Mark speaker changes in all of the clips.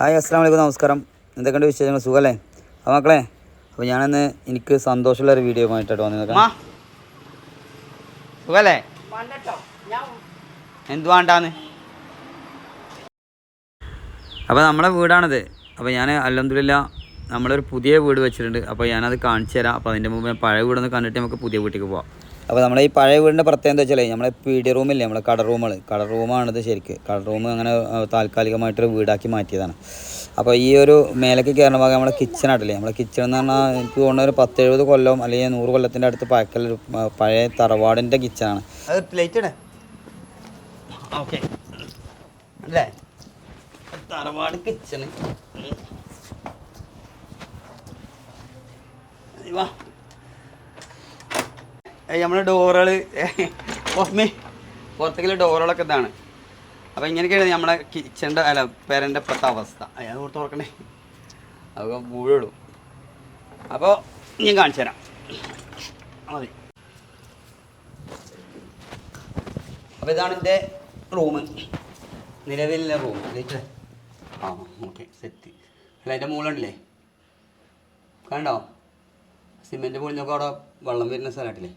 Speaker 1: Hi അസ്സാം വലൈക്കും നമസ്കാരം. എന്തൊക്കെയുണ്ട് വിശേഷങ്ങൾ? സുഖമല്ലേ അപ്പോൾ മക്കളെ അപ്പോൾ ഞാനന്ന് എനിക്ക് സന്തോഷമുള്ള ഒരു വീഡിയോ ആയിട്ടാണ്
Speaker 2: അമ്മ സുഖല്ലേ? എന്ത് വേണ്ടാന്ന്?
Speaker 1: അപ്പോൾ നമ്മളെ വീടാണിത്. അപ്പോൾ ഞാൻ അല്ലെന്തില്ല നമ്മളൊരു പുതിയ വീട് വെച്ചിട്ടുണ്ട്. അപ്പോൾ ഞാനത് കാണിച്ചു തരാം. അപ്പോൾ അതിന്റെ മുമ്പ് പഴയ വീടൊന്ന് കണ്ടിട്ട് നമുക്ക് പുതിയ വീട്ടിലേക്ക് പോവാം. അപ്പോൾ നമ്മുടെ ഈ പഴയ വീടിന്റെ പ്രത്യേകത എന്താ വെച്ചാൽ നമ്മളെ പി ഡി റൂമില്ലേ നമ്മളെ കട റൂമുകൾ കട റൂമാണിത് ശരിക്ക്. കട റൂം അങ്ങനെ താൽക്കാലികമായിട്ടൊരു വീടാക്കി മാറ്റിയതാണ്. അപ്പോൾ ഈ ഒരു മേലേക്ക് കയറുന്ന ഭാഗം നമ്മുടെ കിച്ചൺ നമ്മുടെ നമ്മളെ കിച്ചൺ എന്ന് പറഞ്ഞാൽ എനിക്ക് തോന്നുന്ന ഒരു പത്ത് എഴുപത് കൊല്ലം അല്ലെങ്കിൽ നൂറ് കൊല്ലത്തിന്റെ അടുത്ത് പഴക്കൽ പഴയ തറവാടിന്റെ കിച്ചണാണ്
Speaker 2: അത് പ്ലേറ്റ് ഓക്കെ അല്ലേ? തറവാട് കിച്ചണ് വാ. നമ്മളെ ഡോറുകൾ പുറമേ പുറത്തേക്കുള്ള ഡോറുകളൊക്കെ ഇതാണ്. അപ്പോൾ ഇങ്ങനെയൊക്കെയാണ് നമ്മളെ കിച്ചന്റെ അല്ല പേരന്റെ ഇപ്പോഴത്തെ അവസ്ഥ. അയാൾ കൊടുത്ത് തുറക്കണേ അതൊക്കെ മുഴുവടും അപ്പോൾ ഞാൻ കാണിച്ചു തരാം. മതി. അപ്പോൾ ഇതാണ് എന്റെ റൂം നിലവിലെ റൂം ആ ഓക്കെ സെറ്റ് അല്ല അതിന്റെ മുകളിലുണ്ടല്ലേ കണ്ടോ? സിമെന്റ് പൊളിഞ്ഞൊക്കെ അവിടെ വെള്ളം വരുന്ന സ്ഥലമായിട്ടില്ലേ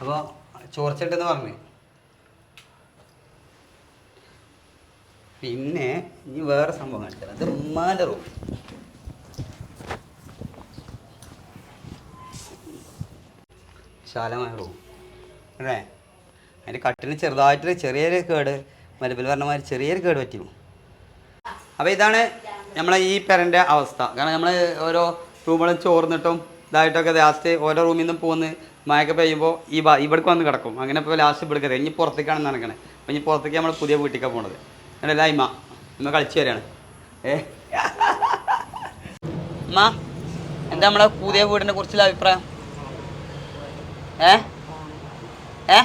Speaker 2: അപ്പോൾ ചോർച്ചട്ടെന്ന് പറഞ്ഞു. പിന്നെ ഇനി വേറെ സംഭവം കാണിച്ചാൽ അത് ഉമ്മാന്റെ റൂം വിശാലമായ റൂം അല്ലേ? അതിന്റെ കട്ടിന് ചെറുതായിട്ടൊരു ചെറിയൊരു കേട്. മലബിൽ പറഞ്ഞ മാതിരി ചെറിയൊരു കേട് പറ്റും. അപ്പോൾ ഇതാണ് നമ്മളെ ഈ പെരന്റെ അവസ്ഥ. കാരണം നമ്മൾ ഓരോ റൂമുകളും ചോർന്നിട്ടും ഇതായിട്ടൊക്കെ ലാസ്റ്റ് ഓരോ റൂമിൽ നിന്നും പോന്ന് മഴയൊക്കെ പെയ്യുമ്പോൾ ഈ ബാ ഇവിടേക്ക് വന്ന് കിടക്കും. അങ്ങനെ ഇപ്പോൾ ലാസ്റ്റ് ഇവിടേക്ക് എത്തുക. ഇനി പുറത്തേക്കാണ് നടക്കണത് അപ്പോൾ ഇനി പുറത്തേക്ക് നമ്മൾ പുതിയ വീട്ടിലേക്കാണ് പോണത്. അങ്ങനെയല്ല ഇമ്മ? ഇമ്മ കളിച്ചു വരികയാണ്. ഏ? അമ്മ എന്താ നമ്മളെ പുതിയ വീടിനെ കുറിച്ചുള്ള അഭിപ്രായം? ഏ? ഏ?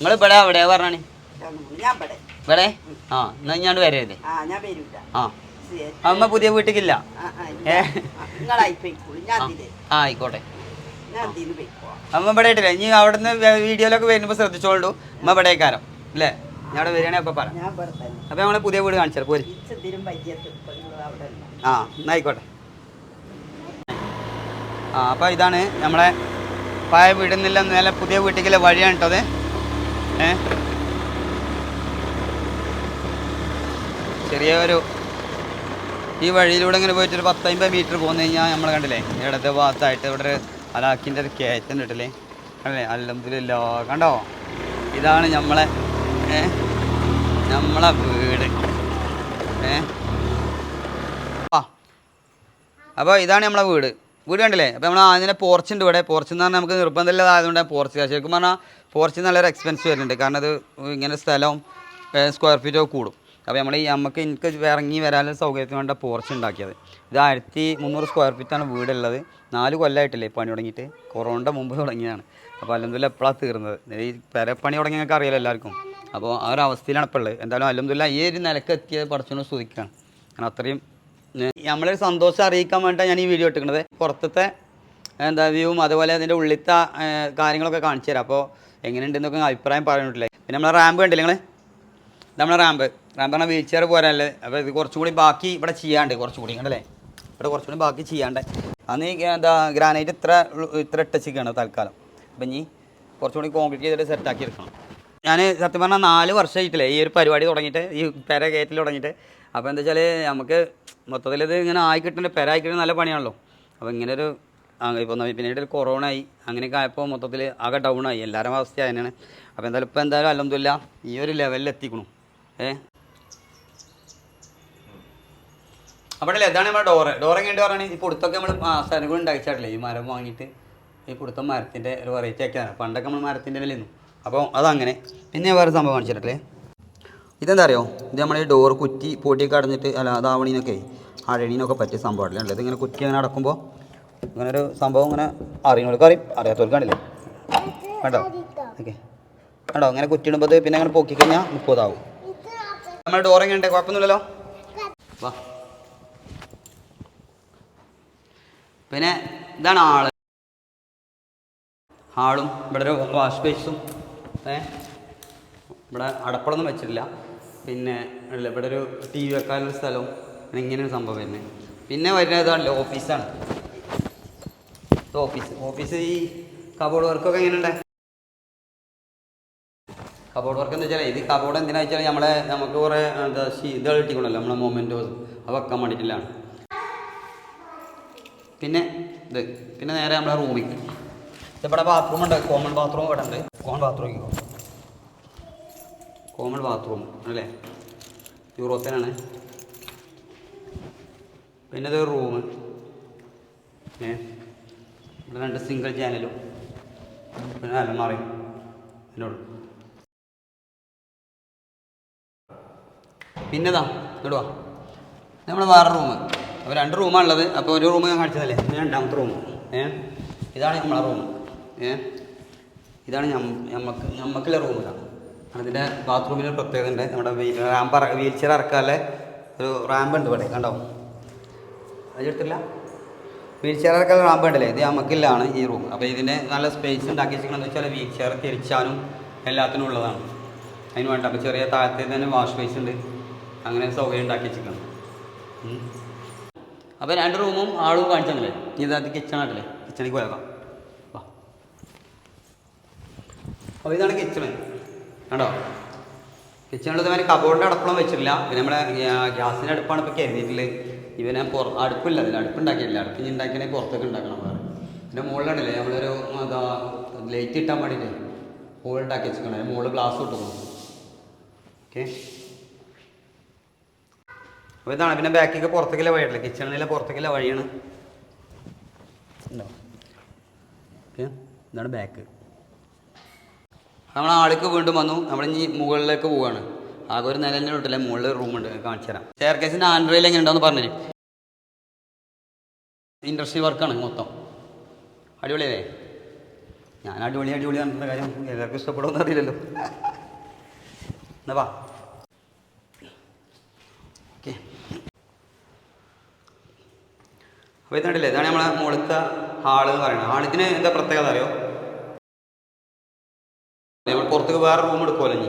Speaker 2: നിങ്ങൾ ഇവിടെ എവിടെയാ പറഞ്ഞാണ്
Speaker 3: ഇവിടെ.
Speaker 2: ഇവിടെ? ആ എന്നാ ഞാൻ വരരുത്.
Speaker 3: ആ ഞാൻ വരൂല.
Speaker 2: ആ. അമ്മ പുതിയ വീട്ടിക്കില്ല. ആയിക്കോട്ടെ. അമ്മ ഇവിടെ ഇട്ടില്ല. ഇനി അവിടുന്ന് വീഡിയോയിലൊക്കെ വരുമ്പോ ശ്രദ്ധിച്ചോളൂ. അമ്മ ഇവിടെ കാരം അല്ലേ ഞാൻ അവിടെ വരികയാണെങ്കിൽ പറ. പറയാം
Speaker 3: ഞാൻ ഇവിടെ
Speaker 2: അപ്പോൾ നമ്മളെ പുതിയ വീട് കാണിച്ചാൽ പോരി. ആ എന്നായിക്കോട്ടെ ആ അപ്പൊ ഇതാണ് നമ്മളെ പഴയ വീടിൽ നിന്നില്ല നേരെ പുതിയ വീട്ടിലേക്കുള്ള വഴിയാണ് കേട്ടത് ഏ? ചെറിയ ഒരു ഈ വഴിയിലൂടെ ഇങ്ങനെ പോയിട്ട് ഒരു പത്തമ്പത് മീറ്റർ പോകുന്ന കഴിഞ്ഞാൽ നമ്മൾ കണ്ടില്ലേ? ഇടത്തെ ഭാഗത്തായിട്ട് ഇവിടെ ഒരു അലാക്കിന്റെ ഒരു കയറ്റം കിട്ടില്ലേ കണ്ടില്ലേ? അല്ലംതില്ല കണ്ടോ? ഇതാണ് നമ്മളെ നമ്മളെ വീട്. ആ. അപ്പോൾ ഇതാണ് നമ്മളെ വീട്. വീട് കണ്ടില്ലേ? അപ്പോൾ നമ്മൾ അതിനെ പോർച്ച് ഉണ്ട് ഇവിടെ. പോർച്ച് എന്ന് പറഞ്ഞാൽ നമുക്ക് നിർബന്ധമില്ലാതായതുകൊണ്ട് പോർച്ച് ശരിക്കും പറഞ്ഞാൽ പോർച്ച് നല്ലൊരു എക്സ്പെൻസ് വരുന്നുണ്ട്. കാരണം അത് ഇങ്ങനെ സ്ഥലവും സ്ക്വയർ ഫീറ്റൊക്കെ കൂടും. അപ്പോൾ നമ്മൾ നമുക്ക് എനിക്ക് ഇറങ്ങി വരാനുള്ള സൗകര്യത്തിന് വേണ്ട പോർച്ച് ഉണ്ടാക്കിയത്. ഇത് ആയിരത്തി മുന്നൂറ് സ്ക്വയർ ഫീറ്റാണ് വീടുള്ളത്. നാല് കൊല്ലമായിട്ടില്ലേ പണി തുടങ്ങിയിട്ട്. കൊറോണയുടെ മുമ്പ് തുടങ്ങിയതാണ്. അപ്പോൾ അല്ലെന്തുല്ല എപ്പോഴാണ് തീർന്നത്. ഈ പെരപ്പണി തുടങ്ങി നിങ്ങൾക്ക് അറിയാലോ എല്ലാവർക്കും. അപ്പോൾ ആ ഒരു അവസ്ഥയിലാണ് ഇപ്പോൾ ഉള്ളത്. എന്തായാലും അല്ലെന്തുല്ല ഈ ഒരു നിലയ്ക്ക് എത്തിയത് പഠിച്ചോണ്ട് സ്തുതിക്കുകയാണ് കാരണം അത്രയും നമ്മളൊരു സന്തോഷം അറിയിക്കാൻ വേണ്ടിയിട്ടാണ് ഞാൻ ഈ വീഡിയോ എടുക്കുന്നത് പുറത്തത്തെ എന്താ വ്യൂവും അതുപോലെ അതിന്റെ ഉള്ളിലത്തെ കാര്യങ്ങളൊക്കെ കാണിച്ചു തരാം. അപ്പോൾ എങ്ങനെയുണ്ടെന്നൊക്കെ അഭിപ്രായം പറഞ്ഞിട്ടില്ലേ പിന്നെ നമ്മളെ റാമ്പ് കണ്ടില്ലേ നിങ്ങൾ നമ്മളെ റാമ്പ് റാമ്പ് പറഞ്ഞാൽ വീൽ ചെയർ പോരല്ലേ അപ്പോൾ ഇത് കുറച്ചും കൂടി ബാക്കി ഇവിടെ ചെയ്യാണ്ട് കുറച്ചും കൂടി കണ്ടല്ലേ? ഇവിടെ കുറച്ചും കൂടി ബാക്കി ചെയ്യാണ്ട്. അന്ന് എന്താ ഗ്രാനൈറ്റ് ഇത്ര ഇത്ര ഇട്ടച്ചിക്കാണ് തൽക്കാലം. അപ്പം ഇനി കുറച്ചും കൂടി കോൺക്രീറ്റ് ചെയ്തിട്ട് സെറ്റാക്കി എടുക്കണം. ഞാൻ സത്യം പറഞ്ഞാൽ നാല് വർഷമായിട്ടില്ലേ ഈ ഒരു പരിപാടി തുടങ്ങിയിട്ട് ഈ പെര കയറ്റിൽ തുടങ്ങിയിട്ട്. അപ്പോൾ എന്താ വെച്ചാൽ നമുക്ക് മൊത്തത്തിൽ ഇത് ഇങ്ങനെ ആയി കിട്ടുന്ന പെര ആയി കിട്ടുന്ന നല്ല പണിയാണല്ലോ. അപ്പോൾ ഇങ്ങനെ ഒരു ഇപ്പോൾ പിന്നീട് ഒരു കൊറോണ ആയി അങ്ങനെയൊക്കെ ആയപ്പോൾ മൊത്തത്തിൽ ആകെ ഡൗൺ ആയി. എല്ലാവരും അവസ്ഥ അതിനാണ് അപ്പോൾ എന്തായാലും ഇപ്പോൾ എന്തായാലും അലഹമില്ല ഈ ഒരു ലെവലിൽ എത്തിക്കണം. ഏ? അവിടെ ഇതാണ് നമ്മുടെ ഡോറ്. ഡോറ് എങ്ങനെ പറയുകയാണെങ്കിൽ ഈ പുടുത്തൊക്കെ നമ്മൾ സ്ഥലങ്ങൾ ഉണ്ടാക്കിച്ചാട്ടില്ലേ ഈ മരം വാങ്ങിയിട്ട് ഈ പുടുത്തം മരത്തിന്റെ ഒരു വെറൈറ്റി ആക്കിയതാണ് പണ്ടൊക്കെ നമ്മൾ മരത്തിന്റെ വിലയിരുന്നു അപ്പോൾ അതങ്ങനെ. പിന്നെ വേറെ സംഭവം കാണിച്ചിട്ടില്ലേ? ഇതെന്താ അറിയോ ഇത് നമ്മൾ ഈ ഡോറ് കുറ്റി പൊടിയൊക്കെ അടഞ്ഞിട്ട് അല്ല അതാവണീനൊക്കെ അഴണീനൊക്കെ പറ്റിയ സംഭവമല്ലേ ഉള്ളത് ഇതിങ്ങനെ കുറ്റി അങ്ങനെ അടക്കുമ്പോൾ ഇങ്ങനെ ഒരു സംഭവം ഇങ്ങനെ അറിയണവർക്ക് അറിയും. അറിയാത്തവർക്ക് കണ്ടില്ലേ? കണ്ടോ? ഓക്കെ. കണ്ടോ? അങ്ങനെ കുറ്റിയിടുമ്പോൾ പിന്നെ അങ്ങനെ പൊക്കി കഴിഞ്ഞാൽ മുപ്പതാവും നമ്മുടെ ഡോർ എങ്ങനെയുണ്ട്? കുഴപ്പമൊന്നുമില്ലല്ലോ? വാ. പിന്നെ ഇതാണ് ആൾ. ഹാളും ഇവിടെ ഒരു വാഷ് ബേസും ഏ ഇവിടെ അടപ്പളൊന്നും വെച്ചിട്ടില്ല. പിന്നെ ഇവിടെ ഒരു ടി വി വെക്കാനുള്ള സ്ഥലവും പിന്നെ ഇങ്ങനെയൊരു സംഭവം വരുന്നത്. പിന്നെ വരുന്നത് ഇതാണല്ലോ ഓഫീസാണ് ഓഫീസ് ഓഫീസ് ഈ കബോർഡ് വർക്കൊക്കെ എങ്ങനെയുണ്ട്? കബോർഡ് വർക്ക് എന്ന് വെച്ചാൽ ഇത് കബോർഡ് എന്തിനാ വെച്ചാൽ നമ്മളെ നമുക്ക് കുറേ എന്താ ഇത് നമ്മളെ മൊമെന്റോസ് അത് വെക്കാൻ വേണ്ടിയിട്ടില്ലാണ് പിന്നെ ഇത് പിന്നെ നേരെ നമ്മളെ റൂമിൽ. ഇവിടെ ബാത്റൂം ഉണ്ട് കോമൺ ബാത്റൂം ഇവിടെ ഉണ്ട്. കോമൺ ബാത്റൂം കോമൺ ബാത്റൂം അല്ലേ? യൂറോപ്യനാണ് പിന്നെ ഇത് റൂം ഏ? ഇവിടെ രണ്ട് സിംഗിൾ ചാനലും പിന്നെ അലമാറയും എന്നോട് പിന്നെതാ ഇടുവാ. നമ്മൾ വേറെ റൂം അപ്പോൾ രണ്ട് റൂമാണുള്ളത്. അപ്പോൾ ഒരു റൂം ഞാൻ കാണിച്ചതല്ലേ? ഇത് രണ്ടാമത്തെ റൂം ഏ? ഇതാണ് നമ്മളെ റൂം ഏ? ഇതാണ് നമുക്ക് ഞമ്മക്കുള്ള റൂം ഇതാണ് അതിന്റെ ബാത്റൂമിന് പ്രത്യേകത ഉണ്ട്. നമ്മുടെ റാമ്പ് വീൽ ചെയർ ഇറക്കാതെ ഒരു റാമ്പ് ഉണ്ട് ഇവിടെ കണ്ടോ? അതെടുത്തില്ല വീൽ ചെയർ ഇറക്കാതെ റാമ്പ് ഉണ്ടല്ലേ? ഇത് നമുക്കില്ലാണ് ഈ റൂം അപ്പോൾ ഇതിന്റെ നല്ല സ്പേസ് ഉണ്ടാക്കി വെച്ചിരിക്കണമെന്ന് വെച്ചാൽ വീൽ ചെയർ തിരിച്ചാനും എല്ലാത്തിനും ഉള്ളതാണ്. അതിന് വേണ്ട. അപ്പോൾ ചെറിയ താഴത്തെ തന്നെ വാഷ് ബേസ് ഉണ്ട്. അങ്ങനെ സൗകര്യം ഉണ്ടാക്കി വെച്ചിരിക്കണം അപ്പോൾ രണ്ട് റൂമും ആളും കാണിച്ചതല്ലേ? ഇതാദ്യം കിച്ചൺ ആയിട്ടല്ലേ കിച്ചണിക്ക് പോയേക്കാം. വാ. അപ്പോൾ ഇതാണ് കിച്ചണ് കണ്ടോ? കിച്ചണിൽ മാതിരി കബോർഡിന്റെ അടുപ്പളം വെച്ചിട്ടില്ല. പിന്നെ നമ്മുടെ ഗ്യാസിന്റെ അടുപ്പാണ് ഇപ്പോൾ കരുതിയിട്ടുള്ളത്. ഇവനെ പുറ അടുപ്പില്ല. അതിൽ അടുപ്പുണ്ടാക്കിയില്ല അടുപ്പ് ഇനി ഉണ്ടാക്കിയാണെങ്കിൽ പുറത്തൊക്കെ ഉണ്ടാക്കണം വേറെ. പിന്നെ മുകളിലുണ്ടല്ലേ നമ്മളൊരു എന്താ ലൈറ്റ് ഇട്ടാൻ വേണ്ടിയിട്ട്. മുകളിൽ ഉണ്ടാക്കി വെച്ചിരിക്കണം. മുകളിൽ ഗ്ലാസ് ഇട്ടു ഓക്കെ അപ്പോൾ ഇതാണ് പിന്നെ ബാക്കിലേക്ക് പുറത്തേക്കുള്ള വഴിയല്ലേ കിച്ചണിലെ പുറത്തേക്കുള്ള വഴിയാണ്. ഇതാണ് ബാക്ക് നമ്മൾ ആൾക്ക് വീണ്ടും വന്നു. നമ്മൾ ഇനി മുകളിലേക്ക് പോവുകയാണ് ആകെ ഒരു നിലന്റെ ഇട്ടില്ല മുകളിൽ റൂമുണ്ട് കാണിച്ചു തരാം. ചെയർ കേസിന്റെ ആൻഡ്രോയിൽ എങ്ങനെ ഉണ്ടോയെന്ന് പറഞ്ഞു ഇൻഡസ്ട്രി വർക്കാണ് മൊത്തം. അടിപൊളിയല്ലേ? ഞാൻ അടിപൊളി അടിപൊളി പറഞ്ഞിട്ടുള്ള കാര്യം എല്ലാവർക്കും ഇഷ്ടപ്പെടുമെന്ന് അറിയില്ലല്ലോ. എന്നാ വാ ഓക്കെ അപ്പോൾ ഇതുണ്ടല്ലേ ഇതാണ് നമ്മളെ മുകളിലത്തെ ഹാൾ എന്ന് പറയുന്നത്. ഹാളിത്തിന് എന്താ പ്രത്യേകത അറിയോ? നമ്മൾ പുറത്തേക്ക് വേറെ റൂം എടുക്കുമല്ലോ ഇനി.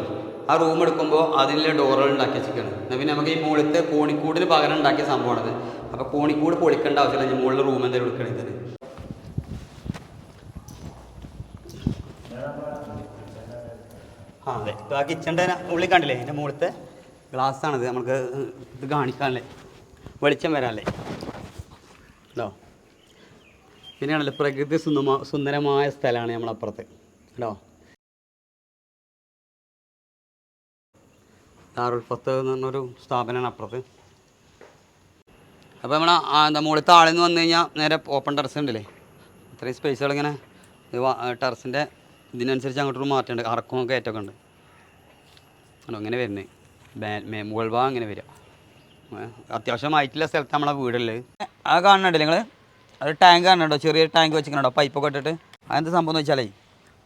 Speaker 2: ആ റൂം എടുക്കുമ്പോൾ അതിലെ ഡോറുകൾ ഉണ്ടാക്കി വെച്ചിരിക്കുകയാണ്. എന്നാൽ പിന്നെ നമുക്ക് ഈ മുകളിലത്തെ കോണിക്കൂടിന് പകരം ഉണ്ടാക്കിയ സംഭവമാണത് അപ്പോൾ കോണിക്കൂട് പൊളിക്കേണ്ട ആവശ്യമില്ല. ഇനി മുകളിൽ റൂം എന്തെങ്കിലും എടുക്കണേ ഇതിന്. ആ അതെ. ആ കിച്ചന്റെ ഉള്ളിൽ കണ്ടില്ലേ? എന്റെ മുകളിലത്തെ ഗ്ലാസ് ആണിത്. നമുക്ക് ഇത് കാണിക്കാനല്ലേ? വെളിച്ചം വരാനല്ലേ? ഉണ്ടോ പിന്നെയാണല്ലോ പ്രകൃതി സുന്ദരമാ സുന്ദരമായ സ്ഥലമാണ് നമ്മളപ്പുറത്ത്. കേട്ടോ ദാറുൽ ഫത്ത് എന്ന് പറഞ്ഞൊരു സ്ഥാപനമാണ് അപ്പുറത്ത്. അപ്പോൾ നമ്മൾ എന്താ മുകളിൽ താഴെ നിന്ന് വന്നു കഴിഞ്ഞാൽ നേരെ ഓപ്പൺ ടെറസ് ഉണ്ടല്ലേ? ഇത്രയും സ്പേസുകളിങ്ങനെ ടെറസിന്റെ ഇതിനനുസരിച്ച് അങ്ങോട്ടൊരു മാറ്റമുണ്ട്. അറക്കവും കയറ്റമൊക്കെ ഉണ്ട്. അതോ അങ്ങനെ വരുന്നത് മുകൾ ഭാഗം അങ്ങനെ വരിക അത്യാവശ്യം ആയിട്ടുള്ള സ്ഥലത്ത് നമ്മളെ വീടുള്ളത്. ആ കാണുന്നുണ്ട് നിങ്ങൾ അത് ടാങ്ക് കാണുന്നുണ്ടോ? ചെറിയ ടാങ്ക് വെച്ചിട്ടുണ്ടോ പൈപ്പൊക്കെ ഇട്ടിട്ട്? അതെന്ത് സംഭവം എന്ന് വെച്ചാലേ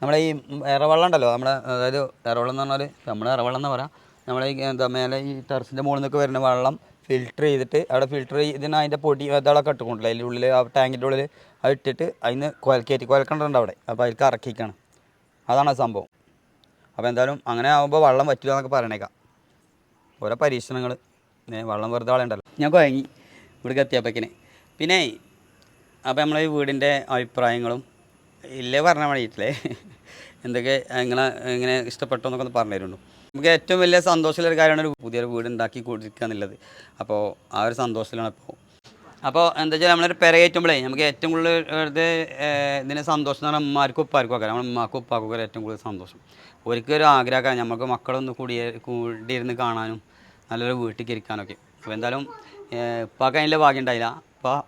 Speaker 2: നമ്മളെ ഈ ഇറവെള്ളം ഉണ്ടല്ലോ നമ്മുടെ അതായത് ഇറവെള്ളം എന്ന് പറഞ്ഞാൽ നമ്മൾ ഇറവെള്ളം എന്ന് പറയാം. നമ്മളെ ഈ എന്താ മേലെ ഈ ടെറസിന്റെ മുകളിൽ നിന്നൊക്കെ വരുന്ന വെള്ളം ഫിൽറ്റർ ചെയ്തിട്ട് അവിടെ ഫിൽറ്റർ ചെയ്തിന് അതിന്റെ പൊടി ഇതളൊക്കെ ഇട്ടുകൊണ്ടില്ല അതിന്റെ ഉള്ളിൽ ആ ടാങ്കിന്റെ ഉള്ളിൽ അത് ഇട്ടിട്ട് അതിന് കുലക്കയറ്റി കുലക്കണ്ടുണ്ട് അവിടെ. അപ്പോൾ അതിൽ ഇറക്കിക്കാണ്. അതാണ് ആ സംഭവം. അപ്പോൾ എന്തായാലും അങ്ങനെ ആകുമ്പോൾ വെള്ളം പറ്റില്ല എന്നൊക്കെ പറയണേക്കാം. ഓരോ പരീക്ഷണങ്ങൾ വെള്ളം വെറുതെ ആളുണ്ടല്ലോ ഞാൻ കുഴങ്ങി ഇവിടേക്ക് എത്തിയപ്പോഴേക്കിന് പിന്നെ അപ്പോൾ നമ്മളെ വീടിന്റെ അഭിപ്രായങ്ങളും ഇല്ലേ പറഞ്ഞാൽ വേണ്ടിയിട്ടില്ലേ എന്തൊക്കെ ഇങ്ങനെ ഇങ്ങനെ ഇഷ്ടപ്പെട്ടോ എന്നൊക്കെ ഒന്ന് പറഞ്ഞു തരുള്ളൂ നമുക്ക് ഏറ്റവും വലിയ സന്തോഷമുള്ള ഒരു കാര്യമാണ് ഒരു പുതിയൊരു വീട് ഉണ്ടാക്കി കൊടുക്കുക എന്നുള്ളത്. അപ്പോൾ ആ ഒരു സന്തോഷത്തിലാണ് ഇപ്പോൾ അപ്പോൾ എന്താ വെച്ചാൽ നമ്മളൊരു പെര കയറ്റുമ്പോഴേ നമുക്ക് ഏറ്റവും കൂടുതൽ ഏഹ്, ഇതിന് സന്തോഷം എന്ന് പറഞ്ഞാൽ അമ്മമാർക്കും ഉപ്പാർക്കും ഒക്കെ. നമ്മൾ ഉമ്മാക്കും ഉപ്പാക്കും ഒക്കെ ഏറ്റവും കൂടുതൽ സന്തോഷം. ഒരിക്കലും ഒരു ആഗ്രഹമാണ് നമുക്ക് മക്കളൊന്ന് കൂടി കൂടിയിരുന്ന് കാണാനും നല്ലൊരു വീട്ടിൽ ഇരിക്കാനൊക്കെ. അപ്പോൾ എന്തായാലും ഉപ്പാക്ക് അതിന്റെ ഭാഗ്യം ഉണ്ടായില്ല. അപ്പോൾ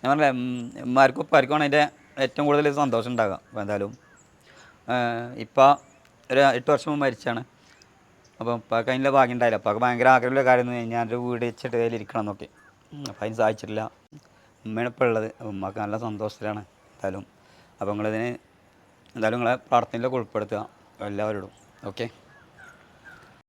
Speaker 2: ഞാൻ പറഞ്ഞില്ലേ ഉമ്മാർക്കും ഉപ്പാർക്കുമാണ് അതിന്റെ ഏറ്റവും കൂടുതൽ സന്തോഷം ഉണ്ടാകുക അപ്പോൾ എന്തായാലും. ഇപ്പം ഒരു എട്ട് വർഷം മുമ്പ് മരിച്ചാണ്. അപ്പോൾ ഉപ്പാക്ക് അതിന്റെ ഭാഗ്യം ഉണ്ടായില്ല. ഉപ്പാക്ക് ഭയങ്കര ആഗ്രഹമുള്ള കാര്യം എന്ന് കഴിഞ്ഞാൽ ഞാനൊരു വീട് വെച്ചിട്ട് കയ്യിൽ ഇരിക്കണം എന്നൊക്കെ. അപ്പോൾ അതിന് സാധിച്ചിട്ടില്ല ഉമ്മയാണ് ഇപ്പോൾ ഉള്ളത്. ഉമ്മക്ക് നല്ല സന്തോഷത്തിലാണ് എന്തായാലും. അപ്പോൾ നിങ്ങളിതിന് എന്തായാലും നിങ്ങളെ പ്രാർത്ഥനയിലൊക്കെ ഉൾപ്പെടുത്തുക. എല്ലാവരോടും. ഓക്കെ?